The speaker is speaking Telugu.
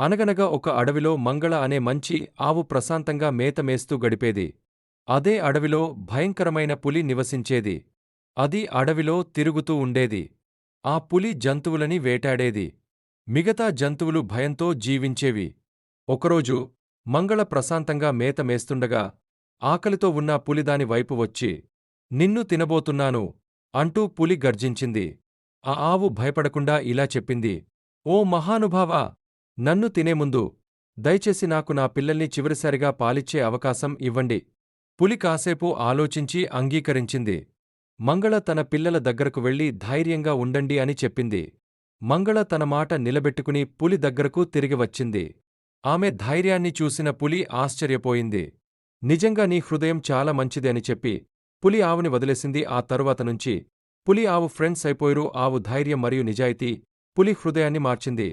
అనగనగా ఒక అడవిలో మంగళ అనే మంచి ఆవు ప్రశాంతంగా మేత మేస్తూ గడిపేది. అదే అడవిలో భయంకరమైన పులి నివసించేది. అది అడవిలో తిరుగుతూ ఉండేది. ఆ పులి జంతువులని వేటాడేది. మిగతా జంతువులు భయంతో జీవించేవి. ఒకరోజు మంగళ ప్రశాంతంగా మేత మేస్తుండగా ఆకలితో ఉన్న పులిదాని వైపు వచ్చి నిన్ను తినబోతున్నాను అంటూ పులి గర్జించింది. ఆ ఆవు భయపడకుండా ఇలా చెప్పింది. ఓ మహానుభావా! నన్ను తినే ముందు దయచేసి నాకు నా పిల్లల్ని చివరిసారిగా పాలిచ్చే అవకాశం ఇవ్వండి. పులి కాసేపు ఆలోచించి అంగీకరించింది. మంగళ తన పిల్లల దగ్గరకు వెళ్ళి ధైర్యంగా ఉండండి అని చెప్పింది. మంగళ తన మాట నిలబెట్టుకుని పులి దగ్గరకు తిరిగి వచ్చింది. ఆమె ధైర్యాన్ని చూసిన పులి ఆశ్చర్యపోయింది. నిజంగా నీ హృదయం చాలా మంచిది అని చెప్పి పులి ఆవుని వదిలేసింది. ఆ తరువాత నుంచి పులి ఆవు ఫ్రెండ్స్ అయిపోయారు. ఆవు ధైర్యం మరియు నిజాయితీ పులి హృదయాన్ని మార్చింది.